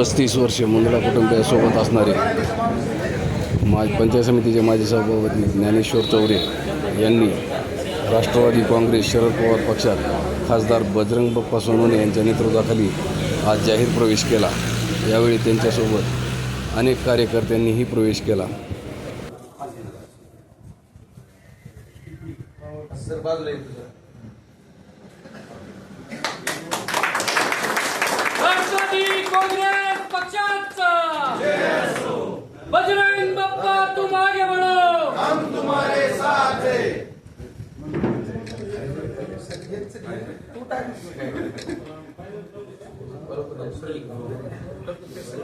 पस्तीस वर्षे मुंदडा कुटुंबियासोबत असणारे मा पंचायत समितीचे माजी सभापती ज्ञानेश्वर चौरे यांनी राष्ट्रवादी काँग्रेस शरद पवार पक्षात खासदार बजरंग बप्पा सोनवणे यांच्या नेतृत्वाखाली आज जाहीर प्रवेश केला. यावेळी त्यांच्यासोबत अनेक कार्यकर्त्यांनीही प्रवेश केला. राष्ट्रवादी काँग्रेस पक्षाचा बजरंग बाप्पा तुम आगे बढ़ो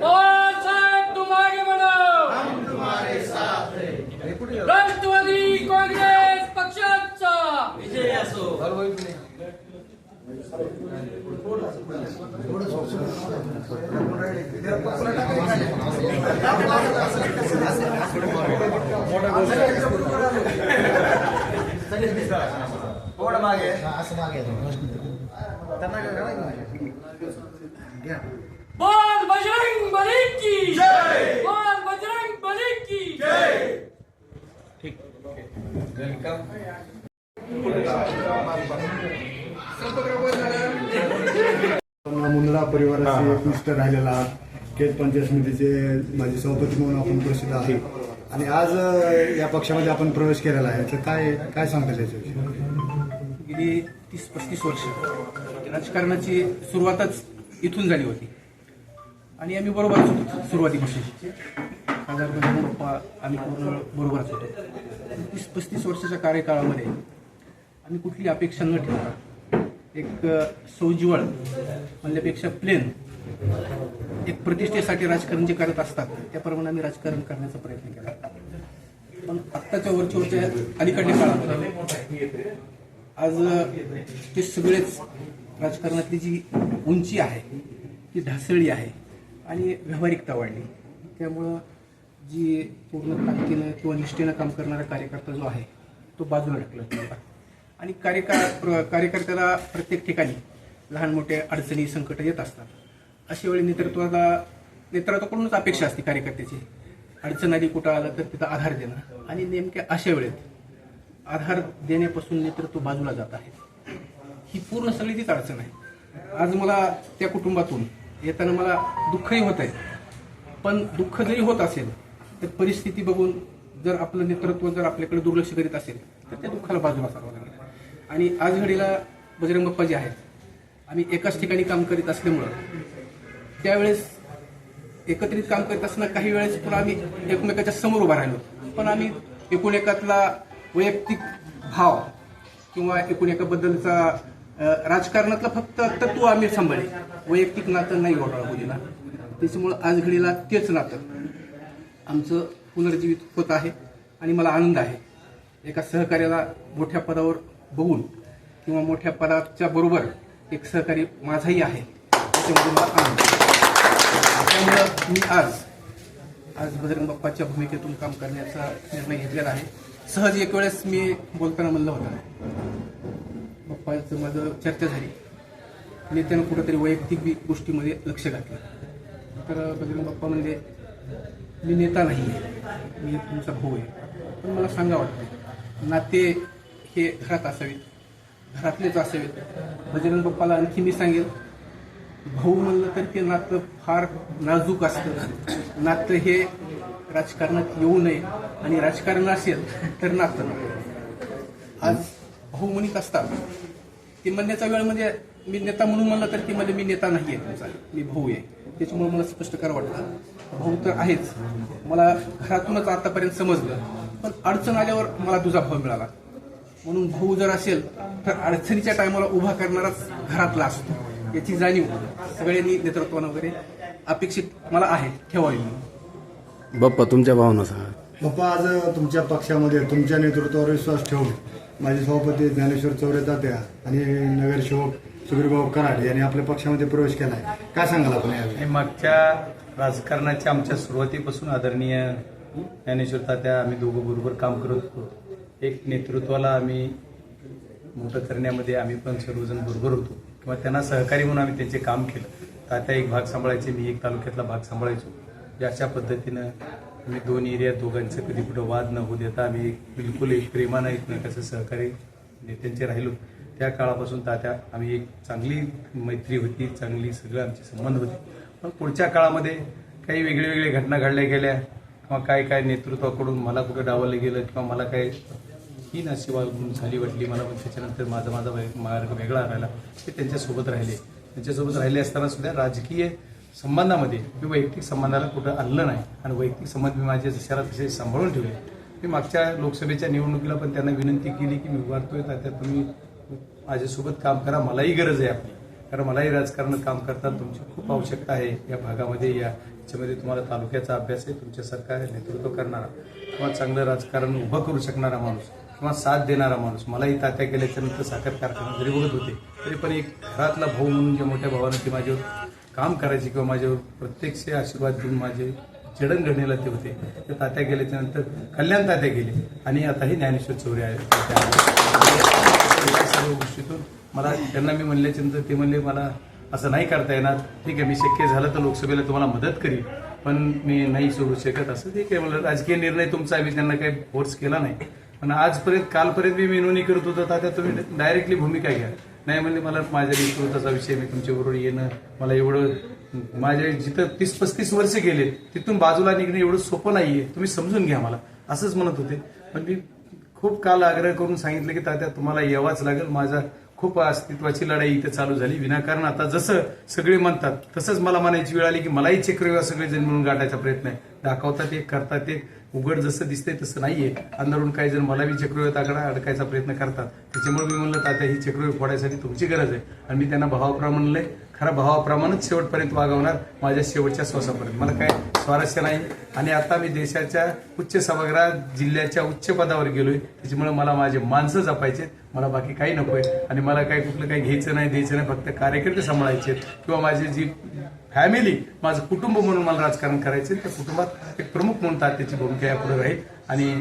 और साहब राष्ट्रवादी काँग्रेस पक्षाचा. विजय असो बोल बजरंग बली की जय! बोल बजरंग बली की जय! मुंदडा परिवाराचे एक निष्ठ राहिलेला केज पंचायत समितीचे माझे सभापती म्हणून आपण प्रसिद्ध आहे. आणि आज या पक्षामध्ये आपण प्रवेश केलेला आहे. तर काय काय सांगता याच्याविषयी? गेली तीस पस्तीस वर्ष. म्हणजे राजकारणाची सुरुवातच इथून झाली होती. आणि आम्ही बरोबरच होतो सुरुवातीपासून. साधारणपणे आम्ही पूर्ण बरोबरच होतो तीस पस्तीस वर्षाच्या कार्यकाळामध्ये आम्ही कुठली अपेक्षा न ठेवता एक अ, सौज्वळ म्हणल्यापेक्षा प्लेन एक प्रतिष्ठेसाठी राजकारण जे करत असतात त्याप्रमाणे आम्ही राजकारण करण्याचा प्रयत्न केला. पण आत्ताच्या वरच्या अलीकडल्या काळामध्ये आज ते सगळेच राजकारणातली जी उंची आहे ती ढासळली आहे आणि व्यावहारिकता वाढली. त्यामुळं जी पूर्ण ताकदीनं किंवा निष्ठेनं काम करणारा कार्यकर्ता जो आहे तो बाजूला ढकलत आणि कार्यकार प्र- कार्यकर्त्याला प्रत्येक ठिकाणी लहान मोठे अडचणी संकट येत असतात. अशा वेळी नेतृत्वाला नेतृत्वाकडूनच अपेक्षा असते कार्यकर्त्याची. अडचण आली कुठं आलं तर तिथं आधार देणं. आणि नेमक्या अशा वेळेत आधार देण्यापासून नेतृत्व बाजूला जात आहे. ही पूर्ण सगळी तीच अडचण आहे. आज मला त्या कुटुंबातून येताना मला दुःखही होत आहे. पण दुःख जरी होत असेल तर परिस्थिती बघून जर आपलं नेतृत्व जर आपल्याकडे दुर्लक्ष करीत असेल तर त्या दुःखाला बाजूला सारावं लागेल. आणि आज घडीला बजरंग बाप्पा जे आहेत आम्ही एकाच ठिकाणी काम करीत असल्यामुळं त्यावेळेस एकत्रित काम करत असताना काही वेळेस पण आम्ही एकमेकाच्या समोर उभा राहिलो. पण आम्ही एकूण एकातला वैयक्तिक भाव किंवा एकूण एकाबद्दलचा राजकारणातलं फक्त तत्व आम्ही सांभाळले. वैयक्तिक नातं नाही घोटाळा मुलीला त्याच्यामुळं आज घडीला तेच नातं आमचं पुनर्जीवित होत आहे आणि मला आनंद आहे. एका सहकार्याला मोठ्या पदावर बघून किंवा मोठ्या पदाच्या बरोबर एक सहकारी माझाही आहे त्याच्यामध्ये मला आनंद त्यामुळं मी आज आज बजरंग बाप्पाच्या भूमिकेतून काम करण्याचा निर्णय घेतलेला आहे. सहज एक वेळेस मी बोलताना म्हणलं होतं. बाप्पाचं माझं चर्चा झाली. नेत्यानं कुठंतरी वैयक्तिक गोष्टीमध्ये लक्ष घातलं. तर बजरंग बाप्पा म्हणजे मी नेता नाही आहे मी तुमचा भाऊ आहे. पण मला सांगा वाटतं नाते हे घरात असावेत घरातलेच असावेत. बजरंग बाप्पाला आणखी मी सांगेल भाऊ म्हणलं तर ते नातं फार नाजूक असतं. नातं हे राजकारणात येऊ नये आणि राजकारण असेल तर नातं आज भाऊ असतात. ते म्हणण्याचा वेळ म्हणजे मी नेता म्हणून म्हणलं तर ती म्हणजे मी नेता नाही आहे तुमचा. मी भाऊ आहे. त्याच्यामुळे मला स्पष्ट करावं वाटतं भाऊ तर आहेच. मला घरातूनच आतापर्यंत समजलं. पण अडचण आल्यावर मला तुझा भाव मिळाला. म्हणून भाऊ जर असेल तर अडचणीच्या टायमाला उभा करणाराच घरातला असतो. याची जाणीव सगळ्यांनी नेतृत्वानं वगैरे अपेक्षित मला आहे. ठेवावी म्हणून. बाप्पा तुमच्या भावना सांगा. बाप्पा आज तुमच्या पक्षामध्ये तुमच्या नेतृत्वावर विश्वास ठेवून माझे सभापती ज्ञानेश्वर चौरे तात्या आणि नगरसेवक सुधीरभाऊ कराड यांनी आपल्या पक्षामध्ये प्रवेश केला आहे काय सांगाल आपण यावेळी? आणि मागच्या राजकारणाच्या आमच्या सुरुवातीपासून आदरणीय ज्ञानेश्वर तात्या आम्ही दोघं बरोबर काम करत होतो. एक नेतृत्वाला आम्ही मोठं करण्यामध्ये आम्ही पण सर्वजण बरोबर होतो. किंवा त्यांना सहकारी म्हणून आम्ही त्यांचे काम केलं. तात्या एक भाग सांभाळायचे मी एक तालुक्यातला भाग सांभाळायचो. अशा पद्धतीनं आम्ही दोन एरियात दोघांचं कधी कुठं वाद न होऊ देता आम्ही बिलकुल एक प्रेमानं एकमेकाचं सहकारी नेत्यांचे राहिलो. त्या काळापासून तात्या आम्ही एक चांगली मैत्री होती चांगली सगळं आमचे संबंध होते. पण पुढच्या काळामध्ये काही वेगळे वेगळे घटना घडल्या गेल्या किंवा काय काय नेतृत्वाकडून मला कुठं डावलं गेलं किंवा मला काय ही अशी वागणूक झाली वाटली मला पण त्याच्यानंतर माझा माझा मार्ग वेगळा राहिला. ते त्यांच्यासोबत राहिले. त्यांच्यासोबत राहिले असताना सुद्धा राजकीय संबंधामध्ये मी वैयक्तिक संबंधाला कुठं आणलं नाही आणि वैयक्तिक संबंध मी माझे जशाला तसे सांभाळून ठेवले. मी मागच्या लोकसभेच्या निवडणुकीला पण त्यांना विनंती केली की मी उभारतोय त्यात तुम्ही माझ्यासोबत काम करा मलाही गरज आहे आपली. कारण मलाही राजकारण काम करताना तुमची खूप आवश्यकता आहे. या भागामध्ये या याच्यामध्ये तुम्हाला तालुक्याचा अभ्यास आहे तुमच्यासारखा नेतृत्व करणारा. किंवा चांगलं राजकारण उभं करू शकणारा माणूस किंवा साथ देणारा माणूस. मलाही तात्या केल्याच्यानंतर साखर कारखाना जरी बघत होते तरी पण एक घरातला भाऊ म्हणून ज्या मोठ्या भावानं ती माझ्यावर काम करायचे किंवा माझ्यावर प्रत्यक्ष आशीर्वाद देऊन माझे जडणघडणीला ते होते. ते तात्या गेल्याच्यानंतर कल्याण तात्या गेले. आणि आताही ज्ञानेश्वर चौरे आहे सर्व गोष्टीतून मला त्यांना मी म्हणल्याच्या नंतर ते म्हणले मला असं नाही करता येणार. ठीक आहे मी शक्य झालं तर लोकसभेला तुम्हाला मदत करीन. पण मी नाही सोडू शकत. असं ठीक आहे म्हणलं राजकीय निर्णय तुमचा आहे. मी त्यांना काही फोर्स केला नाही. पण आजपर्यंत कालपर्यंत मी विनवणी करत होतो. तात्या तुम्ही डायरेक्टली भूमिका घ्या. नाही म्हणजे मला माझ्या नेतृत्वाचा विषय मी तुमच्याबरोबर येणं मला एवढं माझे जिथं तीस पस्तीस वर्ष गेले तिथून बाजूला निघणं एवढं सोपं नाहीये. तुम्ही समजून घ्या मला. असंच म्हणत होते. पण मी खूप काल आग्रह करून सांगितलं की तात्या तुम्हाला यावाच लागेल. माझा खूप अस्तित्वाची लढाई इथे चालू झाली. विनाकारण आता जसं सगळे म्हणतात तसंच मला म्हणायची वेळ आली की मलाही चक्रव्यूह सगळे जण म्हणून गाठायचा प्रयत्न आहे. दाखवतात एक करतात एक. उघड जसं दिसतंय तसं नाहीये. अंधारून काही जण मला बी चक्रव्यूह आकडा अडकायचा प्रयत्न करतात. त्याच्यामुळे मी म्हणलं तात्या ही चक्रव्यूह फोडायसाठी तुमची गरज आहे. आणि मी त्यांना भावाप्रमाणे म्हणलंय खरा भावाप्रमाणेच शेवटपर्यंत वागवणार माझ्या शेवटच्या श्वासापर्यंत. मला काय स्वारस्य नाही आणि आता मी देशाच्या उच्च सभागृहात जिल्ह्याच्या उच्च पदावर गेलोय. त्याच्यामुळे मला माझे माणसं जपायचे मला बाकी काही नकोय. आणि मला काही कुठलं काही घ्यायचं नाही द्यायचं नाही फक्त कार्यकर्ते सांभाळायचे किंवा माझी जी फॅमिली माझं कुटुंब म्हणून मला राजकारण करायचे त्या कुटुंबात एक प्रमुख म्हणून तात्याची भूमिका यापुढे राहील. आणि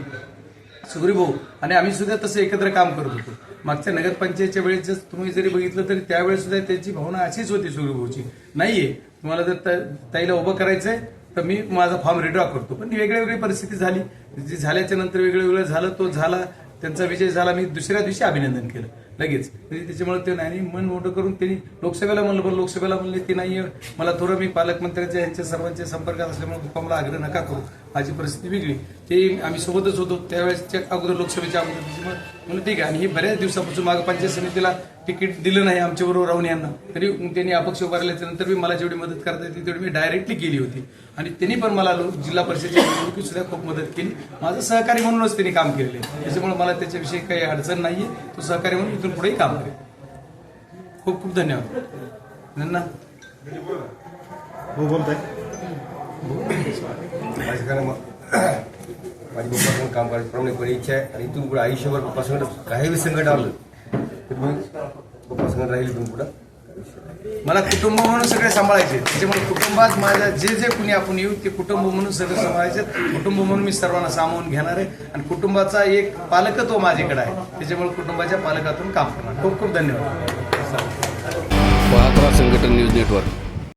सुग्रीभाऊ आणि आम्ही सुद्धा तसं एकत्र काम करत होतो. मागच्या नगरपंचायतच्या वेळेस जर तुम्ही जरी बघितलं तरी त्यावेळेस सुद्धा त्याची भावना अशीच होती सुग्रीभाऊची नाहीये तुम्हाला जर त- ताईला उभं करायचंय तर मी माझा फॉर्म रिड्रॉ करतो. पण वेगळी वेगळी परिस्थिती झाली. जी झाल्याच्यानंतर वेगळं वेगळं झालं तो झाला. त्यांचा विजय झाला. मी दुसऱ्या दिवशी अभिनंदन केलं. लगेच. म्हणजे त्याच्यामुळे ते नाही मन मोठं करून त्यांनी लोकसभेला म्हणलं पण लोकसभेला म्हणले ते नाही मला थोडं मी पालकमंत्र्यांच्या यांच्या सर्वांच्या संपर्कात असल्यामुळे पप्पाला आग्रह नका करू. माझी परिस्थिती वेगळी. ते आम्ही सोबतच होतो त्यावेळेसच्या अगोदर लोकसभेच्या अगोदर त्याच्यामुळे म्हणलं ठीक आहे. आणि हे बऱ्याच दिवसापासून मागे पंचायत समितीला तिकीट दिलं नाही आमच्याबरोबर राहून यांना. तरी त्यांनी अपक्ष उभारल्याच्या नंतर मी मला जेवढी मदत करता येते तेवढी मी डायरेक्टली केली होती. आणि त्यांनी पण मला लो- जिल्हा परिषदेच्या निवडणुकीत सुद्धा खूप मदत केली. माझं सहकारी म्हणूनच त्यांनी काम केलेलं आहे. त्याच्यामुळे मला त्याच्याविषयी काही अडचण नाहीये. तो सहकारी म्हणून इथून पुढेही काम करेल खूप खूप धन्यवाद. नन्ना. हो बोलताय. राजकारण माझी पप्पासंग काम करायची प्रामाणिकपणे इच्छा आहे. आणि इथून पुढे आयुष्यभर पप्पासंग काही बी संकट आलं तर मी पप्पासंग राहील इथून पुढं. मला कुटुंब म्हणून सगळे सांभाळायचे. त्याच्यामुळे कुटुंबात माझ्या जे जे कुणी आपण येऊ ते कुटुंब म्हणून सगळे सांभाळायचे. कुटुंब म्हणून मी सर्वांना सामावून घेणार आहे. आणि कुटुंबाचा एक पालकत्व माझ्याकडे आहे. त्याच्यामुळे कुटुंबाच्या पालकातून काम करणार. खूप खूप धन्यवाद. पाहत संघटन न्यूज नेटवर्क.